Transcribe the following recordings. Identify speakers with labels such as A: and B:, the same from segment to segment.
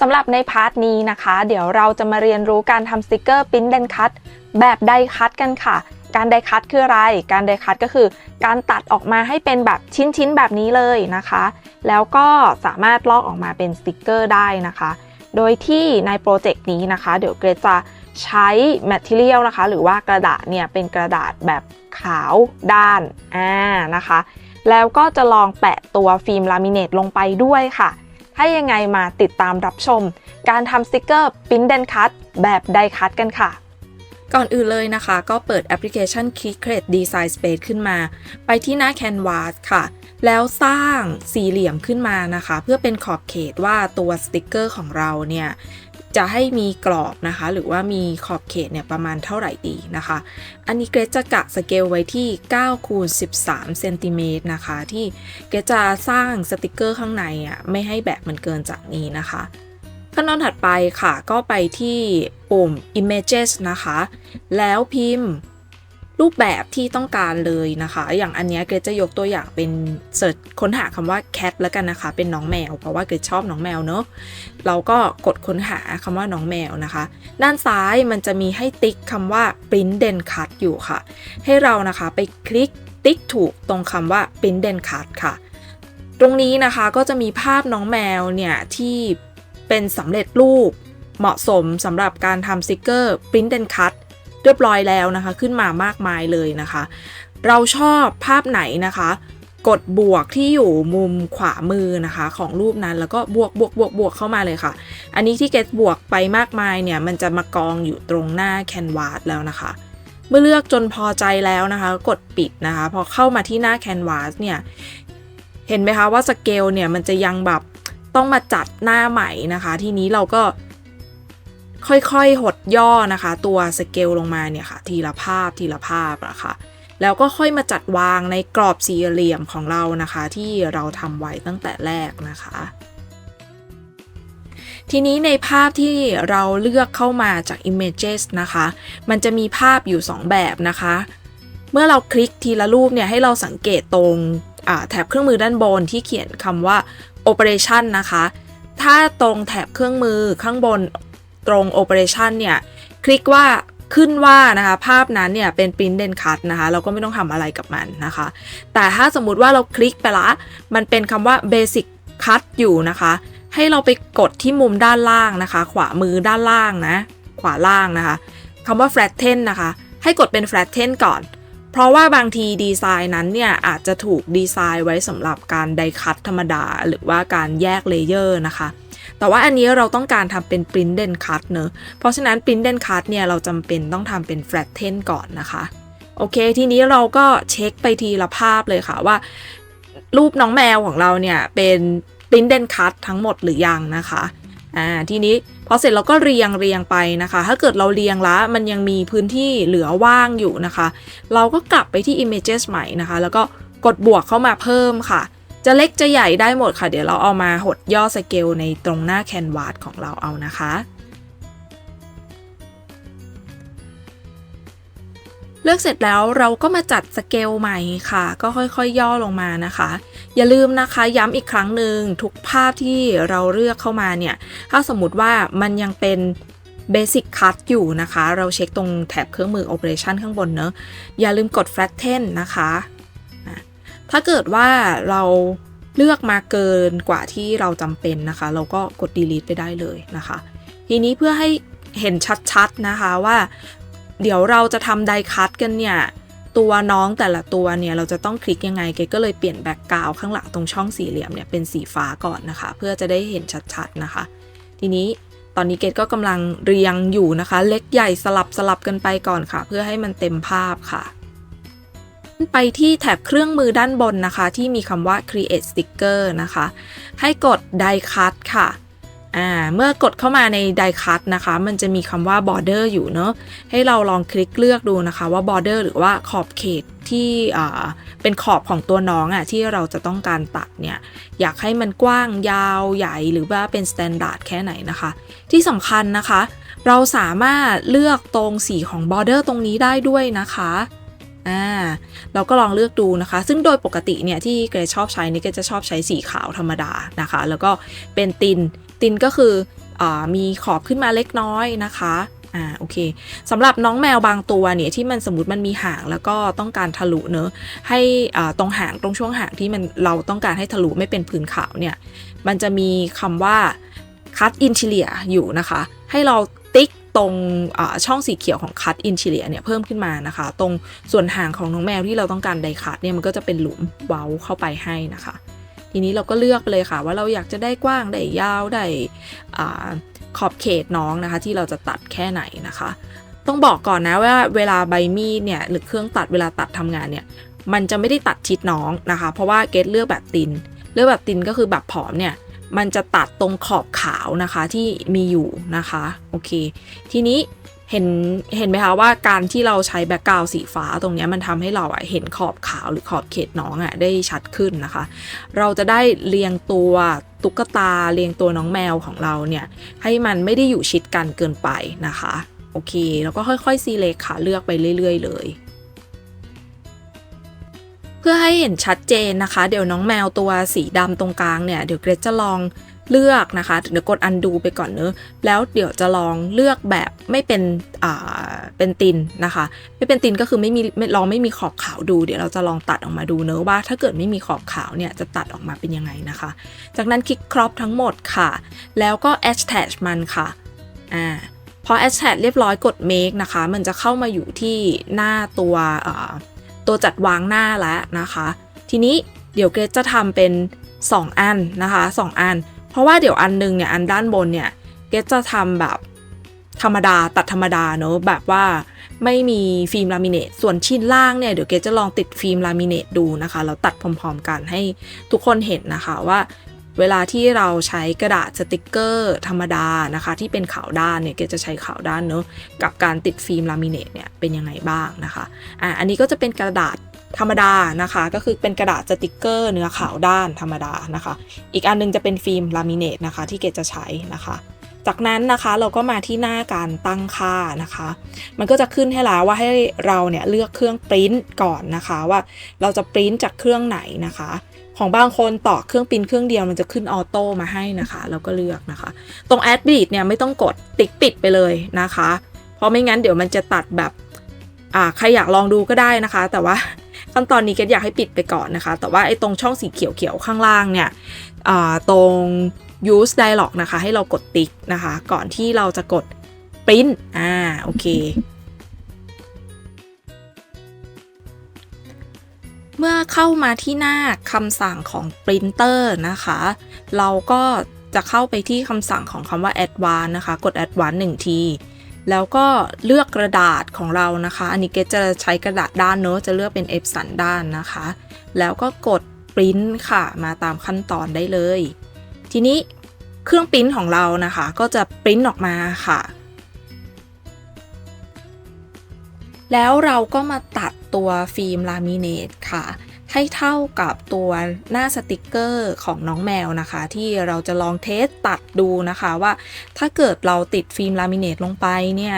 A: สำหรับในพาร์ทนี้นะคะ เดี๋ยวเราจะมาเรียนรู้การทำสติกเกอร์ปิ้นเดนคัตแบบไดคัตกันค่ะ การไดคัตคืออะไร การไดคัตก็คือ การตัดออกมาให้เป็นแบบชิ้นๆแบบนี้เลยนะคะ แล้วก็สามารถลอกออกมาเป็นสติกเกอร์ได้นะคะ โดยที่ในโปรเจกต์นี้นะคะ เดี๋ยวเกรจะใช้ Material นะคะ หรือว่ากระดาษเนี่ยเป็นกระดาษแบบขาวด้านอ่านะคะ แล้วก็จะลองแปะตัวฟิล์มลามิเนตลงไปด้วยค่ะ ถ้ายังไงมาติดตามรับชม การทำสติกเกอร์ปิ้นเดนคัตแบบไดคัตกันค่ะ
B: ก่อนอื่นเลยนะคะ ก็เปิดแอปพลิเคชัน Create Design Space ขึ้นมา ไปที่หน้า Canvas ค่ะ แล้วสร้างสี่เหลี่ยมขึ้นมานะคะ เพื่อเป็นขอบเขตว่าตัวสติกเกอร์ของเราเนี่ย จะให้มีกรอบนะคะ หรือว่ามีขอบเขตเนี่ยประมาณเท่าไหร่ดีนะคะ อันนี้เกรจะกะสเกลไว้ที่9คูณ13เซนติเมตรนะคะ ที่เกรจะสร้างสติกเกอร์ข้างในอะไม่ให้แบบมันเกินจากนี้นะคะขั้นตอนถัดไปค่ะก็ไปที่ปุ่ม images นะคะ แล้วพิมพ์ รูปแบบที่ต้องการเลยนะคะ อย่างอันนี้เกรดจะยกตัวอย่างเป็นเสิร์ชค้นหาคำว่า cat แล้วกันนะคะ เป็นน้องแมว เพราะว่าเกรดชอบน้องแมวเนอะเราก็กดค้นหาคำว่าน้องแมวนะคะ ด้านซ้ายมันจะมีให้ติ๊กคำว่า print then cut อยู่ค่ะ ให้เรานะคะไปคลิกติ๊กถูกตรงคำว่า print then cut ค่ะ ตรงนี้นะคะก็จะมีภาพน้องแมวเนี่ยที่เป็นสำเร็จรูปเหมาะสมสำหรับการทำสติกเกอร์ print and cut เรียบร้อยแล้วนะคะ ขึ้นมามากมายเลยนะคะ เราชอบภาพไหนนะคะ กดบวกที่อยู่มุมขวามือนะคะ ของรูปนั้นแล้วก็บวกบวกบวกบวกเข้ามาเลยค่ะ อันนี้ที่เกตบวกไปมากมายเนี่ย มันจะมากองอยู่ตรงหน้าแคนวาสแล้วนะคะเมื่อเลือกจนพอใจแล้วนะคะ กดปิดนะคะ พอเข้ามาที่หน้าแคนวาสเนี่ย เห็นไหมคะว่าสเกลเนี่ยมันจะยังแบบต้องมาจัดหน้าใหม่นะคะ ทีนี้เราก็ ค่อยๆ หดย่อนะคะ ตัวสเกลลงมาเนี่ยค่ะ ทีละภาพทีละภาพนะคะแล้วก็ค่อยมาจัดวางในกรอบสี่เหลี่ยมของเรานะคะ ที่เราทำไว้ตั้งแต่แรกนะคะ ทีนี้ในภาพที่เราเลือกเข้ามาจาก Images นะคะ มันจะมีภาพอยู่ 2 แบบนะคะ เมื่อเราคลิกทีละรูปเนี่ยให้เราสังเกตตรงแถบเครื่องมือด้านบนที่เขียนคำว่า Operation นะคะ ถ้าตรงแถบเครื่องมือข้างบน ตรง Operation เนี่ย คลิกว่าขึ้นว่านะคะภาพนั้นเนี่ยเป็น Print then Cut นะคะเราก็ไม่ต้องทำอะไรกับมันนะคะ แต่ถ้าสมมุติว่าเราคลิกไปละ มันเป็นคำว่า Basic Cut อยู่นะคะ ให้เราไปกดที่มุมด้านล่างนะคะ ขวามือด้านล่างนะ ขวาล่างนะคะคำว่า Flatten นะคะ ให้กดเป็น Flatten ก่อน เพราะว่าบางทีดีไซน์นั้นเนี่ยอาจจะถูกดีไซน์ไว้สำหรับการไดคัตธรรมดา หรือว่าการแยกเลเยอร์นะคะ แต่ว่าอันนี้เราต้องการทำเป็น print then cut เนอะเพราะฉะนั้น print then cut เนี่ยเราจำเป็นต้องทำเป็น flatten ก่อนนะคะโอเค ทีนี้เราก็เช็คไปทีละภาพเลยค่ะว่า รูปน้องแมวของเราเนี่ยเป็น print then cut ทั้งหมดหรือยังนะคะอ่าทีนี้พอเสร็จเราก็เรียงเรียงไปนะคะ ถ้าเกิดเราเรียงแล้วมันยังมีพื้นที่เหลือว่างอยู่นะคะ เราก็กลับไปที่ images ใหม่นะคะ แล้วก็กดบวกเข้ามาเพิ่มค่ะ จะเล็กจะใหญ่ได้หมดค่ะ เดี๋ยวเราเอามาหดย่อสเกลในตรงหน้าแคนวาสของเราเอานะคะ เลือกเสร็จแล้วเราก็มาจัดสเกลใหม่ค่ะ ก็ค่อยๆย่อลงมานะคะ อย่าลืมนะคะย้ำอีกครั้งหนึ่งทุกภาพที่เราเลือกเข้ามาเนี่ย ถ้าสมมติว่ามันยังเป็น Basic Cut อยู่นะคะ เราเช็คตรงแถบเครื่องมือ Operation ข้างบนเนอะอย่าลืมกด Flatten นะคะ ถ้าเกิดว่าเราเลือกมาเกินกว่าที่เราจำเป็นนะคะ เราก็กด Delete ไปได้เลยนะคะ ทีนี้เพื่อให้เห็นชัดๆนะคะว่า เดี๋ยวเราจะทำไดคัตกันเนี่ย ตัวน้องแต่ละตัวเนี่ย เราจะต้องคลิกยังไงเกก็เลยเปลี่ยนแบ็กกราวข้างหลังตรงช่องสี่เหลี่ยมเนี่ยเป็นสีฟ้าก่อนนะคะ เพื่อจะได้เห็นชัดๆนะคะ ทีนี้ตอนนี้เกดก็กำลังเรียงอยู่นะคะ เล็กใหญ่สลับสลับกันไปก่อนค่ะ เพื่อให้มันเต็มภาพค่ะ ไปที่แถบเครื่องมือด้านบนนะคะ ที่มีคำว่า create sticker นะคะ ให้กด die cut ค่ะเมื่อกดเข้ามาใน die cut นะคะ มันจะมีคำว่า border อยู่เนอะให้เราลองคลิกเลือกดูนะคะว่า border หรือว่าขอบเขตที่เป็นขอบของตัวน้องอะ่ะที่เราจะต้องการตัดเนี่ย อยากให้มันกว้างยาวใหญ่หรือว่าเป็น standard แค่ไหนนะคะ ที่สำคัญนะคะ เราสามารถเลือกตรงสีของ border ตรงนี้ได้ด้วยนะคะ อ่าเราก็ลองเลือกดูนะคะ ซึ่งโดยปกติเนี่ยที่เกรชอบใช้นี่ก็จะชอบใช้สีขาวธรรมดานะคะ แล้วก็เป็นตินตินก็คืออ่ามีขอบขึ้นมาเล็กน้อยนะคะอ่าโอเคสำหรับน้องแมวบางตัวเนี่ยที่มันสมมติมันมีหางแล้วก็ต้องการทะลุเนอะให้อ่าตรงหางตรงช่วงหางที่มันเราต้องการให้ทะลุไม่เป็นผืนขาวเนี่ยมันจะมีคำว่า cut interior อยู่นะคะ ให้เราติ๊ก ตรงช่องสีเขียวของ cut interior เนี่ยเพิ่มขึ้นมานะคะ ตรงส่วนห่างของน้องแมวที่เราต้องการไดคัตเนี่ยมันก็จะเป็นหลุมเว้าเข้าไปให้นะคะ ทีนี้เราก็เลือกไปเลยค่ะ ว่าเราอยากจะได้กว้างได้ยาวได้ขอบเขตน้องนะคะ ที่เราจะตัดแค่ไหนนะคะ ต้องบอกก่อนนะว่าเวลาใบมีดเนี่ยหรือเครื่องตัดเวลาตัดทำงานเนี่ยมันจะไม่ได้ตัดชิดน้องนะคะ เพราะว่าเกตเลือกแบบตินเลือกแบบตินก็คือแบบผอมเนี่ย มันจะตัดตรงขอบขาวนะคะที่มีอยู่นะคะโอเค ทีนี้เห็นเห็นไหมคะว่าการที่เราใช้แบ็กกราวสีฟ้าตรงนี้มันทำให้เราอะเห็นขอบขาวหรือขอบเขตน้องอะได้ชัดขึ้นนะคะ เราจะได้เรียงตัวตุ๊กตาเรียงตัวน้องแมวของเราเนี่ยให้มันไม่ได้อยู่ชิดกันเกินไปนะคะโอเค แล้วก็ค่อยๆซีเลคค่ะเลือกไปเรื่อย ๆ เลย เพื่อให้เห็นชัดเจนนะคะ เดี๋ยวน้องแมวตัวสีดำตรงกลางเนี่ยเดี๋ยวเกรซจะลองเลือกนะคะเดี๋ยวกดอันดูไปก่อนเนอะแล้วเดี๋ยวจะลองเลือกแบบไม่เป็นอ่าเป็นตินนะคะ ไม่เป็นตินก็คือไม่มีไม่ลองไม่มีขอบขาวดู เดี๋ยวเราจะลองตัดออกมาดูเนอะว่า ถ้าเกิดไม่มีขอบขาวเนี่ยจะตัดออกมาเป็นยังไงนะคะ จากนั้นคลิกครอปทั้งหมดค่ะ แล้วก็ attach มันค่ะอ่าพอ attach เรียบร้อยกด make นะคะ มันจะเข้ามาอยู่ที่หน้าตัวอ่า ตัวจัดวางหน้าแล้วนะคะ ทีนี้เดี๋ยวเกรซจะทำเป็น 2 อันนะคะ 2 อัน เพราะว่าเดี๋ยวอันหนึงเนี่ยอันด้านบนเนี่ยเกรซจะทำแบบธรรมดาตัดธรรมดาเนอะแบบว่าไม่มีฟิล์มลามิเนตส่วนชิ้นล่างเนี่ยเดี๋ยวเกจะลองติดฟิล์มลามิเนตดูนะคะแล้วตัดพร้อมๆกันให้ทุกคนเห็นนะคะว่า เวลาที่เราใช้กระดาษสติกเกอร์ธรรมดานะคะ ที่เป็นขาวด้านเนี่ยเกรซจะใช้ขาวด้านเนอะกับการติดฟิล์มลามิเนตเนี่ยเป็นยังไงบ้างนะคะอะอันนี้ก็จะเป็นกระดาษธรรมดานะคะ ก็คือเป็นกระดาษสติกเกอร์เนื้อขาวด้านธรรมดานะคะ อีกอันนึงจะเป็นฟิล์มลามิเนตนะคะ ที่เกจะใช้นะคะจากนั้นนะคะเราก็มาที่หน้าการตั้งค่านะคะ มันก็จะขึ้นให้แล้วว่าให้เราเนี่ยเลือกเครื่องปริ้นก่อนนะคะว่าเราจะปริ้นจากเครื่องไหนนะคะ ของบางคนต่อเครื่องปิ้นเครื่องเดียวมันจะขึ้นออโต้มาให้นะคะแล้วก็เลือกนะคะ ตรง add bead เนี่ยไม่ต้องกดติ๊กปิดไปเลยนะคะ เพราะไม่งั้นเดี๋ยวมันจะตัดแบบอ่าใครอยากลองดูก็ได้นะคะ แต่ว่าขั้นตอนนี้เกดอยากให้ปิดไปก่อนนะคะ แต่ว่าไอ้ตรงช่องสีเขียวๆข้างล่างเนี่ยอ่าตรง use dialog นะคะ ให้เรากดติ๊กนะคะ ก่อนที่เราจะกด print อ่าโอเค เมื่อเข้ามาที่หน้าคำสั่งของ printer นะคะ เราก็จะเข้าไปที่คำสั่งของคำว่า advanced นะคะ กด advanced หนึ่งที แล้วก็เลือกกระดาษของเรานะคะ อันนี้เกจะใช้กระดาษด้านเนอะจะเลือกเป็น F สันด้านนะคะ แล้วก็กดปริ้นค่ะ มาตามขั้นตอนได้เลย ทีนี้เครื่องปริ้นของเรานะคะ ก็จะปริ้นออกมาค่ะ แล้วเราก็มาตัดตัวฟิล์มลามิเนตค่ะ ให้เท่ากับตัวหน้าสติกเกอร์ของน้องแมวนะคะ ที่เราจะลองเทสตัดดูนะคะว่า ถ้าเกิดเราติดฟิล์มลามิเนตลงไปเนี่ย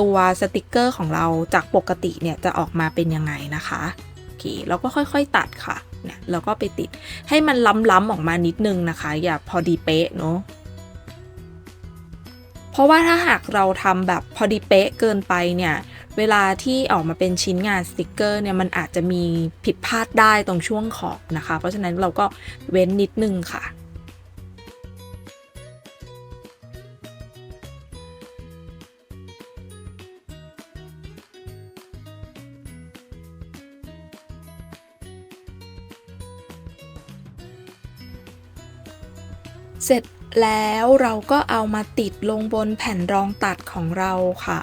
B: ตัวสติกเกอร์ของเราจากปกติเนี่ยจะออกมาเป็นยังไงนะคะโอเคเราก็ค่อยๆตัดค่ะเนี่ยเราก็ไปติดให้มันล้ำๆออกมานิดนึงนะคะ อย่าพอดีเป๊ะเนาะเพราะว่าถ้าหากเราทำแบบพอดีเป๊ะเกินไปเนี่ย เวลาที่ออกมาเป็นชิ้นงานสติกเกอร์เนี่ยมันอาจจะมีผิดพลาดได้ตรงช่วงขอบนะคะ เพราะฉะนั้นเราก็เว้นนิดนึงค่ะเสร็จแล้วเราก็เอามาติดลงบนแผ่นรองตัดของเราค่ะ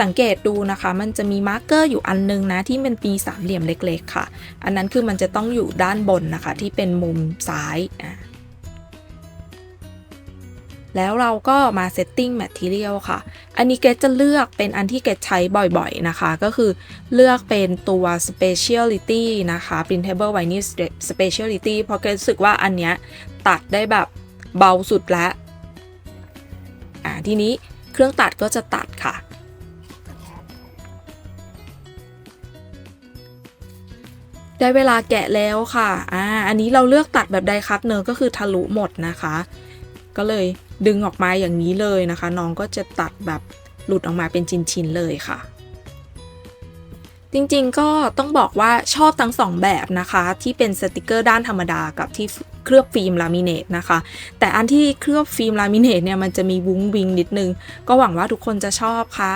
B: สังเกตดูนะคะ มันจะมีมาร์กเกอร์อยู่อันนึงนะที่มันมีสามเหลี่ยมเล็กๆค่ะ อันนั้นคือมันจะต้องอยู่ด้านบนนะคะ ที่เป็นมุมซ้ายอะแล้วเราก็มา setting material ค่ะ อันนี้เกดจะเลือกเป็นอันที่เกดใช้บ่อยๆนะคะ ก็คือเลือกเป็นตัว speciality นะคะ printable vinyl speciality เพราะเกดรู้สึกว่าอันเนี้ยตัดได้แบบเบาสุดแล้ว อ่าทีนี้เครื่องตัดก็จะตัดค่ะ ได้เวลาแกะแล้วค่ะ อ่า อันนี้เราเลือกตัดแบบไดคัตเนอร์ก็คือทะลุหมดนะคะ ก็เลยดึงออกมาอย่างนี้เลยนะคะ น้องก็จะตัดแบบหลุดออกมาเป็นชิ้นๆเลยค่ะ จริงๆก็ต้องบอกว่าชอบทั้งสองแบบนะคะ ที่เป็นสติกเกอร์ด้านธรรมดากับที่เคลือบฟิล์มลามิเนตนะคะ แต่อันที่เคลือบฟิล์มลามิเนตเนี่ยมันจะมีวุ้งวิงนิดนึง ก็หวังว่าทุกคนจะชอบค่ะ